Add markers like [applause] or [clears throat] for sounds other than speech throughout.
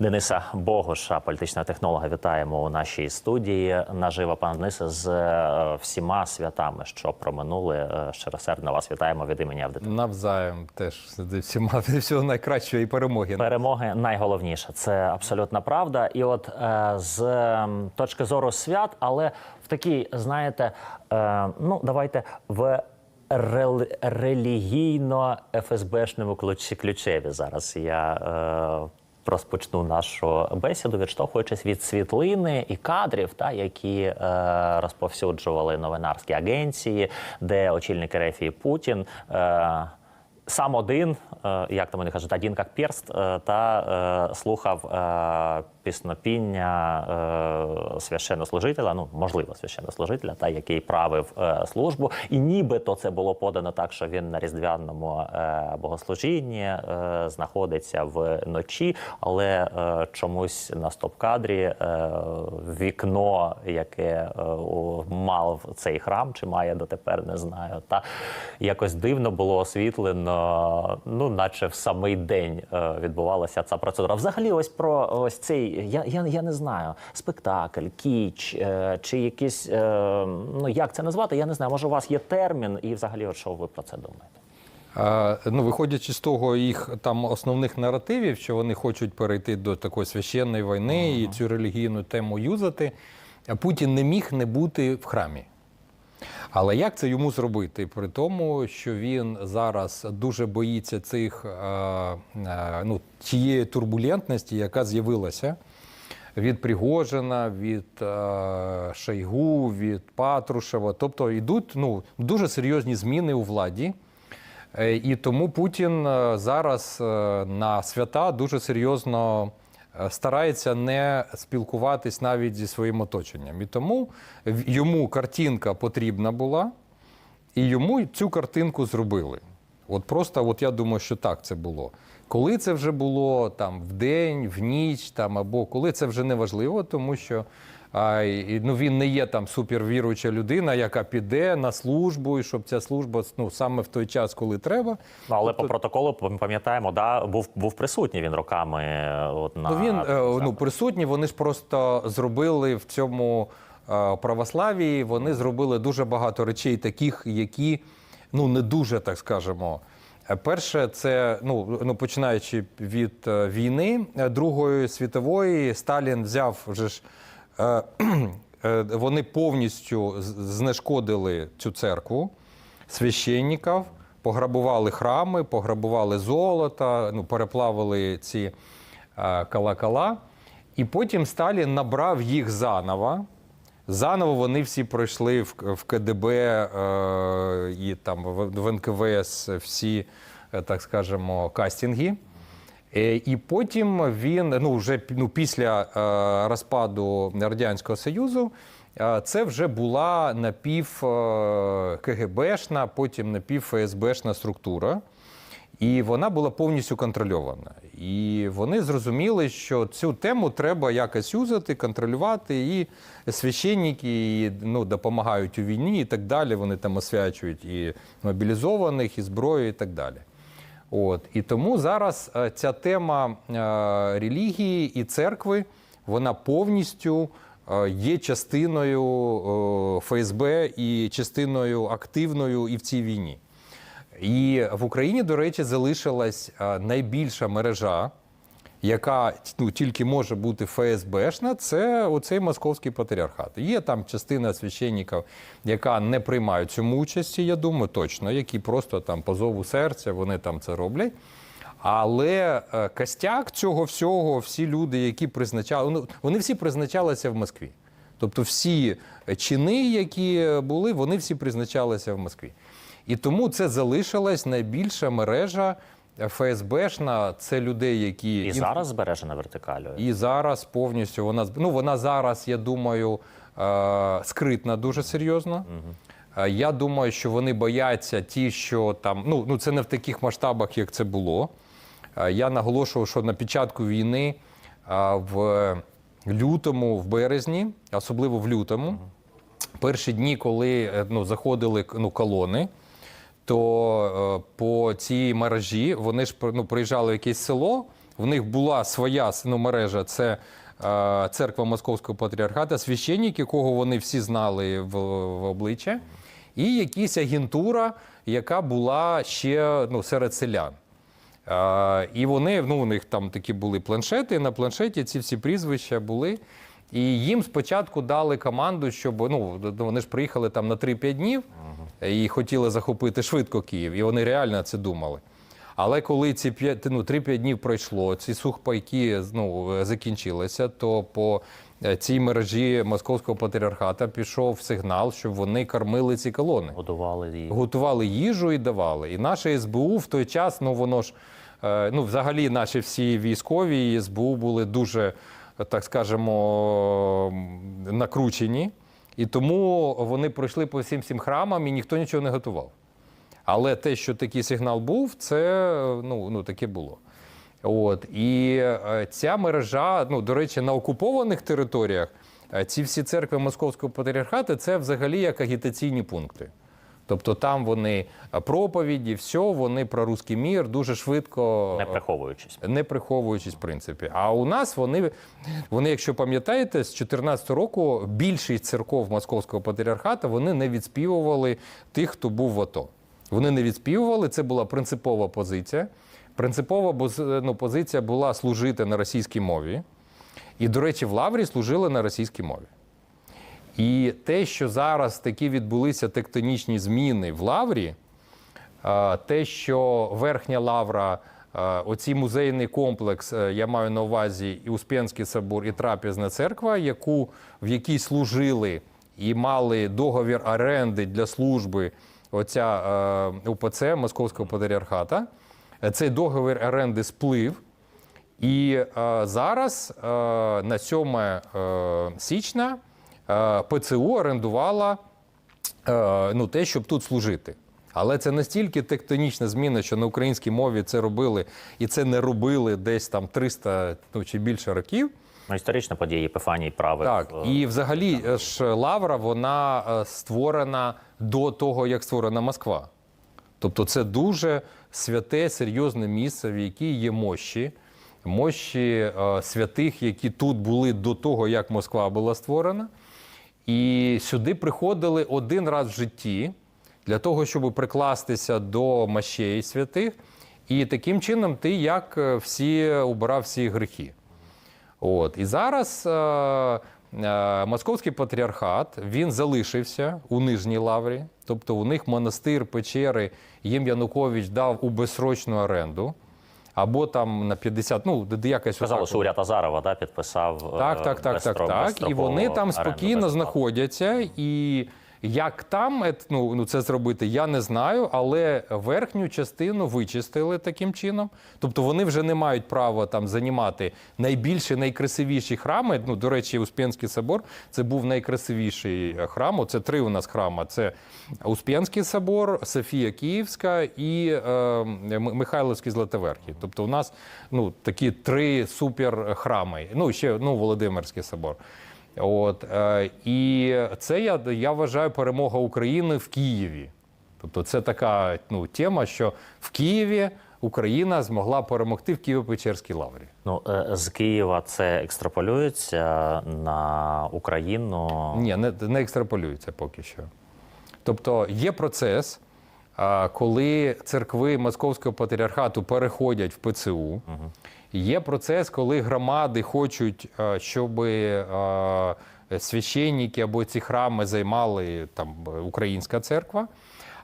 Дениса Богуша, політичного технолога, вітаємо у нашій студії. Наживо, пане Денисе, з е, всіма святами, що проминули. Е, Щиросердно вас вітаємо від імені аудиторії. Навзаєм теж всіма всього найкращого і перемоги. Перемоги найголовніше. Це абсолютна правда. І от е, з точки зору свят, але в такій, знаєте, ну давайте в рел- релігійно ФСБшному ключі ключеві зараз я. Е, Розпочну нашу бесіду, відштовхуючись від світлини і кадрів, та які е, розповсюджували новинарські агенції, де очільник РФ і Путін е, сам один, е, як там вони кажуть, один як перст, е, та е, слухав піснопіння е, священнослужителя, ну можливо, священнослужителя, та який правив е, службу, і нібито це було подано так, що він на різдвяному е, богослужінні е, знаходиться вночі, але е, чомусь на стоп-кадрі е, вікно, яке е, мав цей храм, чи має дотепер, не знаю, та якось дивно було освітлено, ну наче в самий день е, відбувалася ця процедура. Взагалі, ось про ось цей, я, я, я не знаю, спектакль, кіч е, чи якісь е, ну як це назвати, я не знаю. Може, у вас є термін, і взагалі, от що ви про це думаєте? Ну, виходячи з того їх там основних наративів, що вони хочуть перейти до такої священної війни і цю релігійну тему юзати, Путін не міг не бути в храмі. Але як це йому зробити? При тому, що він зараз дуже боїться цих е, е, ну, тієї турбулентності, яка з'явилася від Пригожина, від е, Шойгу, від Патрушева. Тобто йдуть ну, дуже серйозні зміни у владі. І тому Путін зараз на свята дуже серйозно старається не спілкуватись навіть зі своїм оточенням. І тому йому картинка потрібна була, і йому цю картинку зробили. От просто, от я думаю, що так це було. Коли це вже було там в день, в ніч, там або коли це вже не важливо, тому що а, і, ну, він не є там супервіруюча людина, яка піде на службу, і щоб ця служба ну, саме в той час, коли треба. Ну, але по протоколу ми пам'ятаємо, да, був був присутній він роками. е, От на Ну він е, ну заходах. присутні. Вони ж просто зробили в цьому е, православії. Вони зробили дуже багато речей, таких, які ну не дуже так скажемо. Перше, це ну, ну починаючи від війни Другої світової, Сталін взяв вже ж. Е, [clears throat] е, Вони повністю знешкодили цю церкву священників, пограбували храми, пограбували золото, ну, переплавили ці е, колокола. І потім Сталін набрав їх заново. Заново вони всі пройшли в, КДБ е, і там в, НКВС всі, так скажемо, кастинги. Е, І потім він, ну вже ну, після е, розпаду Радянського Союзу, е, це вже була напів КГБшна, потім напів ФСБшна структура. І вона була повністю контрольована. І вони зрозуміли, що цю тему треба якось юзати, контролювати. І священники ну, допомагають у війні і так далі. Вони там освячують і мобілізованих, і зброю, і так далі. От. І тому зараз е, ця тема е, релігії і церкви вона повністю е, є частиною ФСБ і частиною активною і в цій війні. І в Україні, до речі, залишилась найбільша мережа, яка ну, тільки може бути ФСБшна, це оцей московський патріархат. Є там частина священників, яка не приймає цьому участі, я думаю, точно, які просто там по зову серця вони там це роблять. Але е, костяк цього всього, всі люди, які призначали, ну, вони всі призначалися в Москві. Тобто всі чини, які були, вони всі призначалися в Москві. І тому це залишилась найбільша мережа ФСБшна. Це людей, які і зараз збережена вертикалю. і зараз повністю вона ну вона зараз, я думаю, е, скритна дуже серйозно. Е, Я думаю, що вони бояться ті, що там ну, ну це не в таких масштабах, як це було. Е, Я наголошував, що на початку війни в лютому, в березні, особливо в лютому, перші дні, коли ну, заходили ну, колони, то е, по цій мережі вони ж ну, приїжджали в якесь село, В них була своя ну, мережа, це е, церква Московського патріархата, священник, якого вони всі знали в, в обличчя, і якась агентура, яка була ще ну, серед селян. Е, і вони, ну, у них там такі були планшети, і на планшеті ці всі прізвища були. І їм спочатку дали команду, щоб ну, вони ж приїхали там на 3-5 днів і хотіли захопити швидко Київ, і вони реально це думали. Але коли ці 5, ну, 3-5 днів пройшло, ці сухпайки ну, закінчилися, то по е, цій мережі Московського патріархата пішов сигнал, щоб вони кормили ці колони Годували її. готували їжу і давали. І наше СБУ в той час, ну воно ж, е, ну взагалі наші всі військові і СБУ були дуже, е, так скажемо, накручені. І тому вони пройшли по всім всім храмам і ніхто нічого не готував. Але те, що такий сигнал був, це ну, ну таке було. От і е, ця мережа, ну до речі, на окупованих територіях е, ці всі церкви Московського патріархату це взагалі як агітаційні пункти. Тобто там вони е, проповіді, все, вони про русський мір дуже швидко Не приховуючись. не приховуючись, в принципі. А у нас вони, вони, якщо пам'ятаєте, з 2014 року більшість церков Московського патріархату вони не відспівували тих, хто був в АТО. Вони не відспівували, це була принципова позиція. Принципова ну, позиція була служити на російській мові. І, до речі, в Лаврі служили на російській мові. І те, що зараз такі відбулися тектонічні зміни в Лаврі, е, те, що верхня лавра, е, оцій музейний комплекс, е, я маю на увазі і Успенський собор, і Трапезна церква, яку, в якій служили і мали договір оренди для служби оця УПЦ Московського патріархата, цей договір оренди сплив. І зараз на 7 е, січня ПЦУ орендувала е, ну, те, щоб тут служити. Але це настільки тектонічна зміна, що на українській мові це робили, і це не робили десь там 300 ну, чи більше років. Ну, історична подія Єпифаній правив. Так, е, і взагалі е, ж Лавра вона е, створена до того, як створена Москва. Тобто це дуже святе, серйозне місце, в якій є мощі, мощі е, святих, які тут були до того, як Москва була створена. І сюди приходили один раз в житті для того, щоб прикластися до мощей святих. І таким чином ти як е, всі убирав всі грехи. От. І зараз е, е, Московський патріархат він залишився у Нижній Лаврі, тобто у них монастир, печери їм Янукович дав у безсрочну оренду. Або там на 50, ну, де- якась Казали, що уряд Азарова да, підписав. е, так, так, так, так, так. І вони там спокійно знаходяться. І як там ет- ну, ну, це зробити, я не знаю, але верхню частину вичистили таким чином. Тобто вони вже не мають права там займати найбільші, найкрасивіші храми. Ну, до речі, Успенський собор це був найкрасивіший е, храм. Це три у нас храма: це Успенський собор, Софія Київська і е, Михайловський Златоверхий. Тобто, у нас ну, такі три супер храми. Ну, ще ну, Володимирський собор. От, е, і це я, я вважаю перемога України в Києві. Тобто, це така ну, тема, що в Києві Україна змогла перемогти в Києво-Печерській лаврі. Ну, е, з Києва це екстраполюється на Україну. Ні, не, не екстраполюється поки що. Тобто є процес, коли церкви Московського патріархату переходять в ПЦУ. Є процес, коли громади хочуть, щоб священники або ці храми займали там українська церква.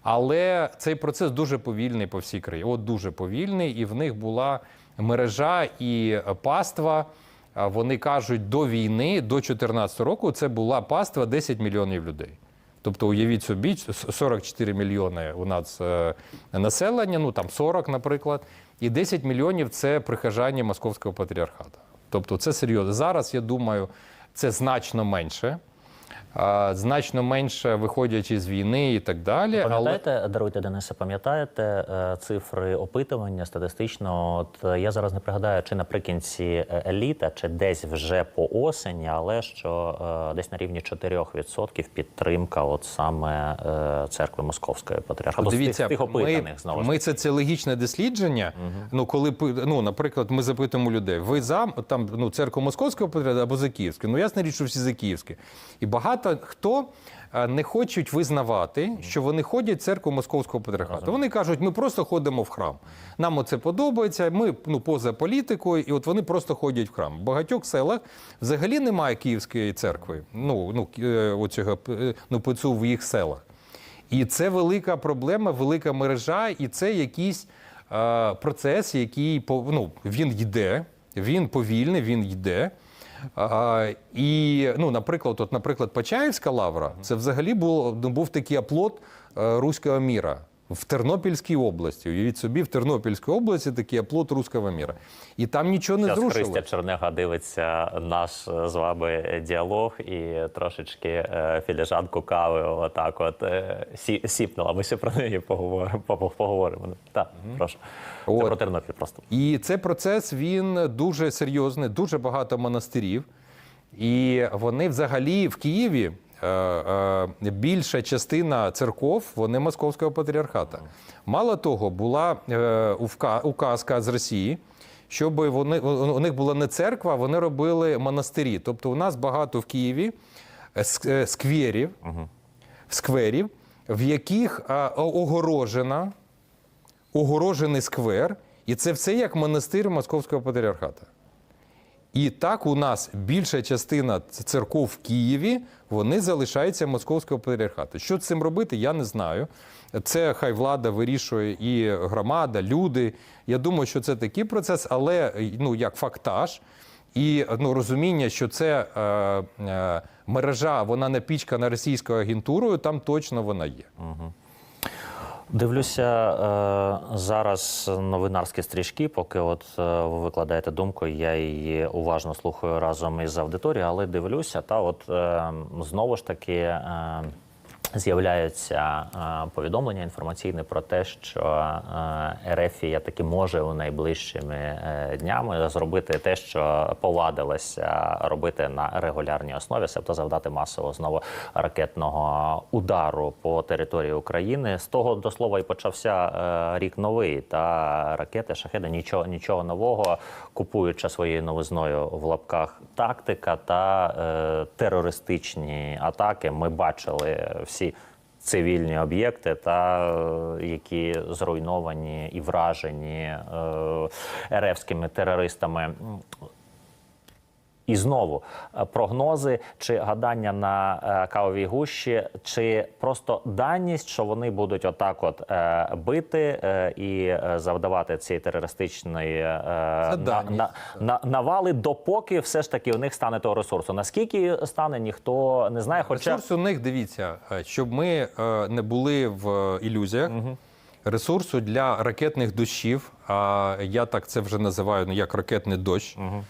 Але цей процес дуже повільний по всій країні. От дуже повільний, і в них була мережа і паства. Вони кажуть, до війни, до 2014 року, це була паства 10 мільйонів людей. Тобто, уявіть собі, 44 мільйони у нас е, населення, ну там 40, наприклад, і 10 мільйонів це прихожання Московського патріархату. Тобто, це серйозно. Зараз я думаю, це значно менше. Значно менше виходячи з війни і так далі. Але даруйте Денисе, пам'ятаєте е, цифри опитування статистично? От е, я зараз не пригадаю, чи наприкінці е, еліта, чи десь вже по осені, але що десь на рівні 4% підтримка, от саме церкви Московської патріархату. Тих- Дивіться, тих ми, опитаних знову ми це, це логічне дослідження. Ну, коли ну, наприклад, ми запитуємо людей: ви за там ну церкву московського патріархату або за Київську? Ну ясна річ, що всі за Київське. І багато хто е, не хочуть визнавати, що вони ходять в церкву московського патріархату. Вони кажуть, ми просто ходимо в храм. Нам оце подобається. Ми ну поза політикою, і от вони просто ходять в храм. В багатьох селах взагалі немає Київської церкви. Ну ну е, оцього е, ну ПЦУ в їх селах. І це велика проблема, велика мережа, і це якийсь е, процес, який ну, він йде, він повільний, він йде. І, ну, наприклад, от, наприклад, Почаївська лавра це взагалі був, ну, був такий оплот е, руського міра. В Тернопільській області, уявіть собі, в Тернопільській області такий оплот руського міра. І там нічого не зрушило. Христя Чернега дивиться наш е, з вами діалог і трошечки е, філіжанку кави отак от е, сі, сіпнула. Ми ще про неї поговоримо. Поговоримо. Так, прошу. Це про Тернопіль просто. І цей процес він дуже серйозний, дуже багато монастирів. І вони взагалі в Києві більша частина церков вони московського патріархата. Мало того, була е, указка з Росії. Щоб вони у них була не церква, вони робили монастирі. Тобто, у нас багато в Києві е, ск- е, скверів, скверів, в яких е, огорожена огорожений сквер, і це все як монастир Московського патріархата. І так у нас більша частина церков в Києві вони залишаються московського патріархату. Що з цим робити, я не знаю. Це хай влада вирішує і громада, люди. Я думаю, що це такий процес, але ну як фактаж. І ну, розуміння, що це е, е, мережа, вона напічкана російською агентурою, там точно вона є. Дивлюся е, зараз новинарські стрічки, поки от е, ви викладаєте думку, я її уважно слухаю разом із аудиторією, але дивлюся, та от е, знову ж таки. З'являються е, повідомлення інформаційне про те, що Ерефія таки може у найближчими е, днями зробити те, що повадилася робити на регулярній основі, себто завдати масово знову ракетного удару по території України. З того до слова і почався е, рік новий. Та ракети шахеди нічого нічого нового, купуючи своєю новизною в лапках тактика та е, терористичні атаки. Ми бачили всі. Цивільні об'єкти, та е, які зруйновані і вражені е, ерефськими терористами. І знову е, прогнози чи гадання на е, кавовій гущі, чи просто даність, що вони будуть отак, от е, бити і завдавати ці терористичної на, на, на, навали, допоки все ж таки у них стане того ресурсу. Наскільки стане, ніхто не знає. Хоча Ресурс у них дивіться, щоб ми не були в ілюзіях. Ресурсу для ракетних дощів, а я так це вже називаю ну, як ракетний дощ, е,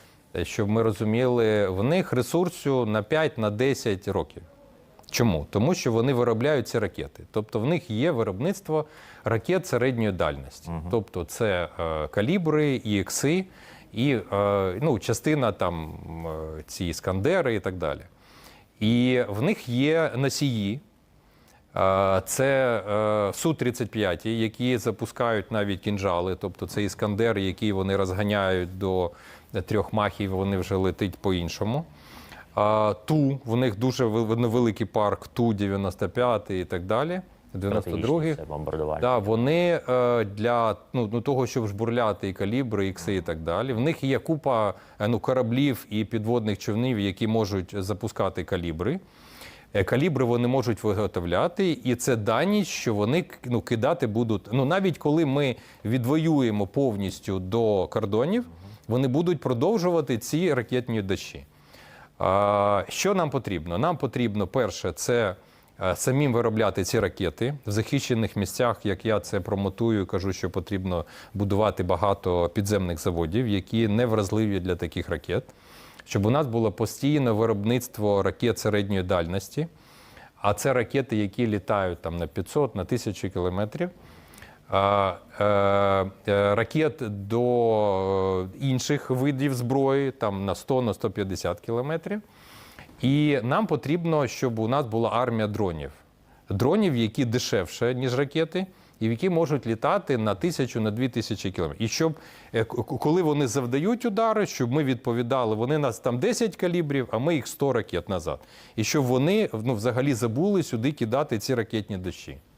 щоб ми розуміли, в них ресурсу на 5-10 років. Чому? Тому що вони виробляють ці ракети. Тобто в них є виробництво ракет середньої дальності. Тобто це е, калібри, і ікси, і е, ну, частина там е, ці іскандери і так далі. І в них є носії. Це е, Су-35, які запускають навіть кінжали, тобто це іскандер, який вони розганяють до трьох махів, вони вже летить по-іншому. Ту, в них дуже вел- невеликий парк Ту-95 і так далі. 92-й. це. Да, вони е, для ну, ну, того, щоб жбурляти і калібри, ікси і так далі. В них є купа е, ну, кораблів і підводних човнів, які можуть запускати калібри. Е, Калібри вони можуть виготовляти, і це даність, що вони ну, кидати будуть. Ну навіть коли ми відвоюємо повністю до кордонів, вони будуть продовжувати ці ракетні дощі. Що нам потрібно? Нам потрібно перше, це е, самим виробляти ці ракети в захищених місцях. Як я це промотую, кажу, що потрібно будувати багато підземних заводів, які не вразливі для таких ракет. Щоб у нас було постійне виробництво ракет середньої дальності. А це ракети, які літають там на 500, на 1000 кілометрів. Е, е, Ракет до е, інших видів зброї, там на 100 на 150 кілометрів. І нам потрібно, щоб у нас була армія дронів. Дронів, які дешевше, ніж ракети, і які можуть літати на тисячу, на дві тисячі кілометрів. І щоб е, коли вони завдають удари, щоб ми відповідали, вони нас там 10 калібрів, а ми їх 100 ракет назад. І щоб вони ну, взагалі забули сюди кидати ці ракетні дощі.